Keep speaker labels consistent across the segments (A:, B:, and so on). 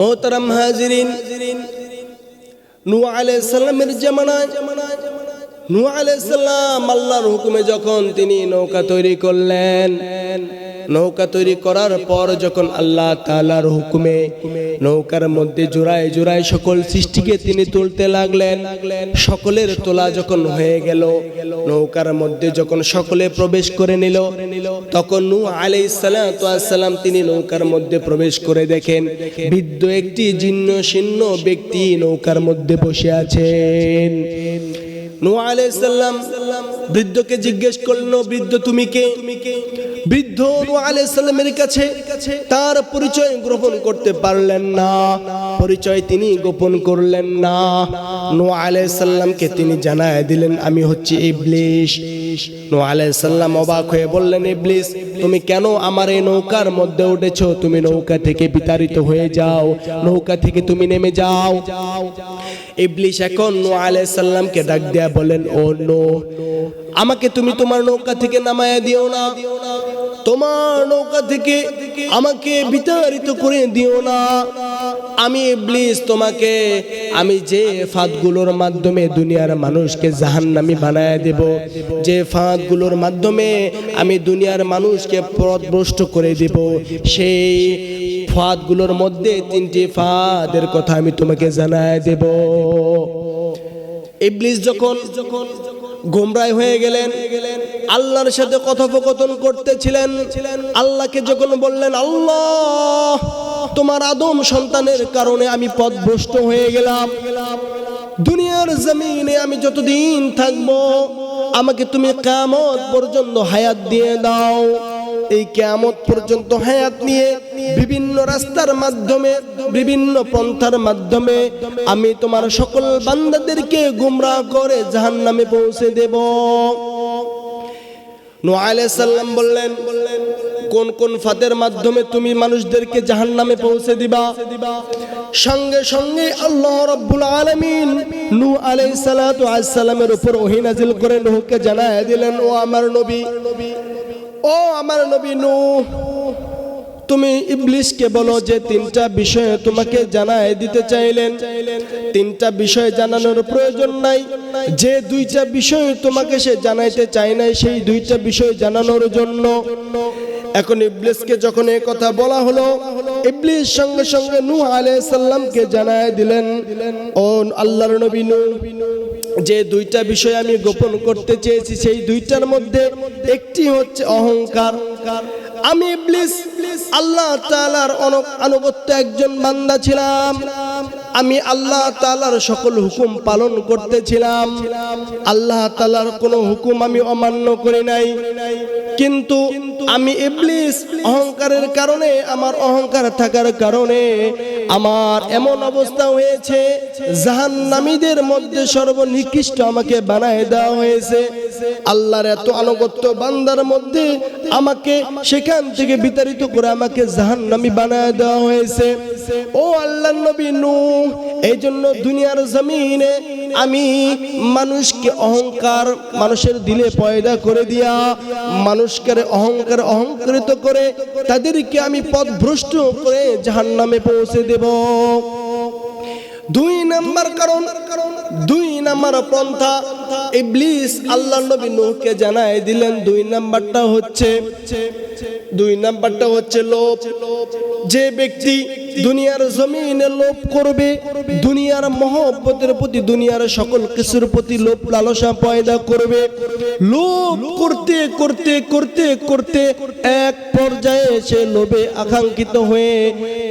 A: মোহতারাম হাজিরিন নু আলাইসাল্লামের জামানায় নু আলাইসাল্লাম আল্লাহর হুকুমে যখন তিনি নৌকা তৈরি করলেন নৌকা তৈরি করার পর যখন আল্লাহ তালার হুকুমে নৌকার মধ্যে জোড়ায় জোড়ায় সকল সৃষ্টিকে তিনি তুলতে লাগলেন, সকলের তোলা যখন হয়ে গেল, নৌকার মধ্যে যখন সকলে প্রবেশ করে নিল, তখন নু আলাই সালাম তিনি নৌকার মধ্যে প্রবেশ করে দেখেন, বৃদ্ধ একটি জীর্ণ শীর্ণ ব্যক্তি নৌকার মধ্যে বসে আছেন। নু আলাইসাল্লাম বৃদ্ধকে জিজ্ঞেস করল, বৃদ্ধ তুমি কে? বৃদ্ধ আলাইসাল্লামের কাছে তার পরিচয় গ্রহণ করতে পারলেন না। পরিচয় তিনি গোপন করলেন না। নোয়া আলাইসাল্লামকে তিনি জানায় দিলেন, আমি হচ্ছি ইবলিশ। নু আলাইসাল্লাম অবাক হয়ে বললেন ইবলিশ তুমি কেন আমার এই নৌকার মধ্যে উঠেছো? তুমি নৌকা থেকে বিতাড়িত হয়ে যাও। নৌকা থেকে তুমি নেমে যাও। ইবলিশ এখন নু আলাইসাল্লামকে ডাক দেয়া বলেন, ও নো আমাকে তুমি তোমার নৌকা থেকে নামায়া দিও না। তোমার নৌকা থেকে আমাকে বিতাড়িত করে দিও না। আমি ইবলিস তোমাকে, আমি যে ফাঁদগুলোর মাধ্যমে দুনিয়ার মানুষকে জাহান্নামি বানায় দেব, যে ফাঁদগুলোর মাধ্যমে আমি দুনিয়ার মানুষকে পথভ্রষ্ট করে দেব, সেই ফাঁদগুলোর মধ্যে তিনটি ফাঁদের কথা আমি তোমাকে জানায় দেব। ইবলিস যখন যখন গোমরায় হয়ে গেলেন, আল্লাহর সাথে কথোপকথন করতেছিলেন, আল্লাহকে যখন বললেন, আল্লাহ তোমার আদম সন্তানের কারণে আমি পথভ্রষ্ট হয়ে গেলাম। দুনিয়ার জমিনে আমি যতদিন থাকব, আমাকে তুমি কামত পর্যন্ত হায়াত দিয়ে দাও। এই কেয়ামত পর্যন্ত হায়াত নিয়ে বিভিন্ন রাস্তার মাধ্যমে, বিভিন্ন পন্থার মাধ্যমে আমি তোমার সকল বান্দাদেরকে গুমরা করে জাহান নামে পৌঁছে দেব। নো সাল্লাম বললেন কোন কোন ফাদের মাধ্যমে তুমি মানুষদেরকে জাহান নামে পৌঁছে দিবা? সঙ্গে সঙ্গে আল্লাহ রব্বুল আলমিন নু আলাই সালাতু আসসালামের উপর ওহি নাজিল করে নুহকে জানায় দিলেন, ও আমার নবী, ও আমার নবী নু তুমি ইবলিশকে বলো যে তিনটা বিষয়ে তোমাকে জানায় দিতে চাইলেন। তিনটা বিষয় জানানোর প্রয়োজন নাই। যে দুইটা বিষয় তোমাকে সে জানাইতে চায় নাই, সেই দুইটা বিষয় জানানোর জন্য এখন ইবলিসকে যখন এই কথা বলা হলো, ইবলিস সঙ্গে সঙ্গে নূহ আলাইহিস সালামকে জানায় দিলেন, ও আল্লাহর নবী নূহ, যে দুইটা বিষয় আমি গোপন করতে চেয়েছি, সেই দুইটার মধ্যে একটি হচ্ছে অহংকার। আমি ইবলিস, আল্লাহ তাআলার আনুগত্য একজন বান্দা ছিলাম। আমি আল্লাহ তাআলার সকল হুকুম পালন করতেছিলাম আল্লাহ তাআলার কোনো হুকুম আমি অমান্য করি নাই। কিন্তু আমি ইবলিস অহংকারের কারণে, আমার অহংকার থাকার কারণে আমার এমন অবস্থা হয়েছে, জাহান্নামীদের মধ্যে সর্বনিকৃষ্ট আমাকে বানায় দেওয়া হয়েছে। আল্লাহর এত আনুগত্য বান্দার মধ্যে আমাকে সেখান থেকে বিতাড়িত করে আমাকে জাহান্নামী বানায় দেওয়া হয়েছে। ও আল্লাহ নবী নূ এই জন্য দুনিয়ার জমিনে আমি মানুষকে অহংকার, মানুষের দিলে পয়দা করে দিয়া, মানুষকে অহংকার অহংকৃত করে তাদেরকে আমি পথভ্রষ্ট করে জাহান নামে পৌঁছে দেব। দুই নাম্বার কারণ, দুই নাম্বার পন্থা ইবলিস আল্লাহ নবী নূহকে জানায় দিলেন, দুই নাম্বারটা হচ্ছে, দুই নাম্বারটা হচ্ছে লোভ। যে ব্যক্তি দুনিয়ার জমিনে লোভ করবে, দুনিয়ার মহব্বতের প্রতি, দুনিয়ার সকল কিছুর প্রতি লোভ লালসা পয়দা করবে। লোভ করতে করতে করতে করতে এক পর্যায়ে সে লোভে আকাঙ্ক্ষিত হয়ে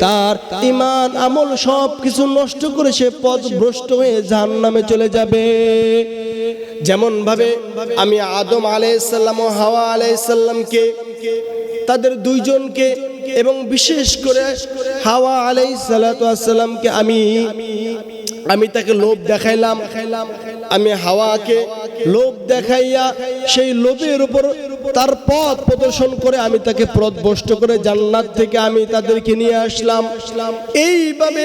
A: তার ইমান আমল সব কিছু নষ্ট করে সে পথ ভ্রষ্ট হয়ে জাহান নামে চলে যাবে। যেমন ভাবে আমি আদম আলাইসাল্লাম ও হাওয়া আলাইসাল্লামকে তাদের দুইজনকে এবং বিশেষ করে হাওয়া আলাই সালাতামকে আমি আমি তাকে লোভ দেখাইলাম। আমি হাওয়াকে লোভ দেখাইয়া সেই লোভের উপর তার পথ প্রদর্শন করে আমি তাকে পথভ্রষ্ট করে জান্নাত থেকে আমি তাদেরকে নিয়ে আসলাম। এইভাবে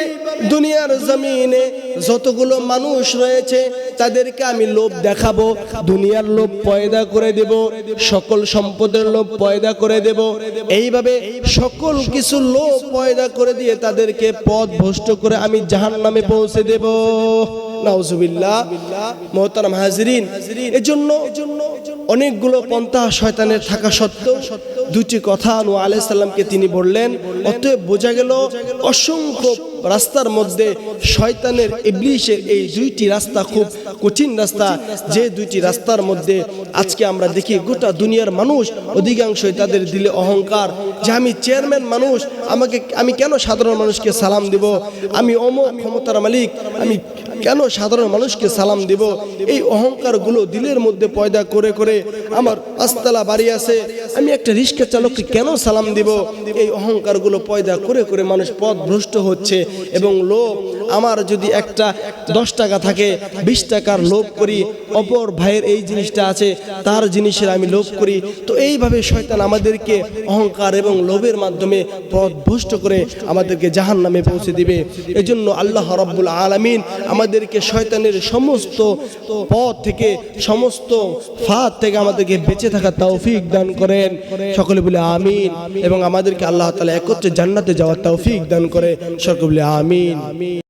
A: দুনিয়ার জমিনে যতগুলো মানুষ রয়েছে, তাদেরকে আমি লোভ দেখাবো, দুনিয়ার লোভ পয়দা করে দেব, সকল সম্পদের লোভ পয়দা করে দেব। এইভাবে সকল কিছু লোভ পয়দা করে দিয়ে তাদেরকে পথ ভ্রষ্ট করে আমি জাহান নামে পৌঁছে দেব। নাউজুবিল্লাহ, মোহতারাম হাজরিন অনেকগুলো পন্থা শয়তানের থাকা সত্ত্বেও দুটি কথা নু আলাইসাল্লামকে তিনি বললেন। অতএব বোঝা গেল অসংখ্য রাস্তার মধ্যে শয়তানের, ইবলিশের এই দুইটি রাস্তা খুব কঠিন রাস্তা। যে দুইটি রাস্তার মধ্যে আজকে আমরা দেখি গোটা দুনিয়ার মানুষ অধিকাংশই তাদের দিলে অহংকার। যে আমি চেয়ারম্যান মানুষ, আমাকে আমি কেন সাধারণ মানুষকে সালাম দিব? আমি অমক ক্ষমতার মালিক, আমি কেন সাধারণ মানুষকে সালাম দিব। এই অহংকারগুলো দিলের মধ্যে পয়দা করে করে আমার পাঁচতলা বাড়ি আছে। আমি একটা রিক্সা চালককে কেন সালাম দিব? এই অহংকারগুলো পয়দা করে করে মানুষ পথ ভ্রষ্ট হচ্ছে এবং লোভ আমার যদি একটা দশ টাকা থাকে, বিশ টাকার লোভ করি, অপর ভাইয়ের এই জিনিসটা আছে, তার জিনিসের আমি লোভ করি, তো এইভাবে শয়তান আমাদেরকে অহংকার এবং লোভের মাধ্যমে পথ ভ্রষ্ট করে আমাদেরকে জাহান নামে পৌঁছে দিবে। এজন্য আল্লাহ রব্বুল আলমিন আমাদেরকে শয়তানের সমস্ত পথ থেকে, সমস্ত ফাঁদ থেকে আমাদেরকে বেঁচে থাকা তৌফিক দান করেন। সকলে বলে আমিন। এবং আমাদেরকে আল্লাহ তালা একত্রে জান্নাতে যাওয়ার তৌফিক দান করে সকলে বলে আমিন।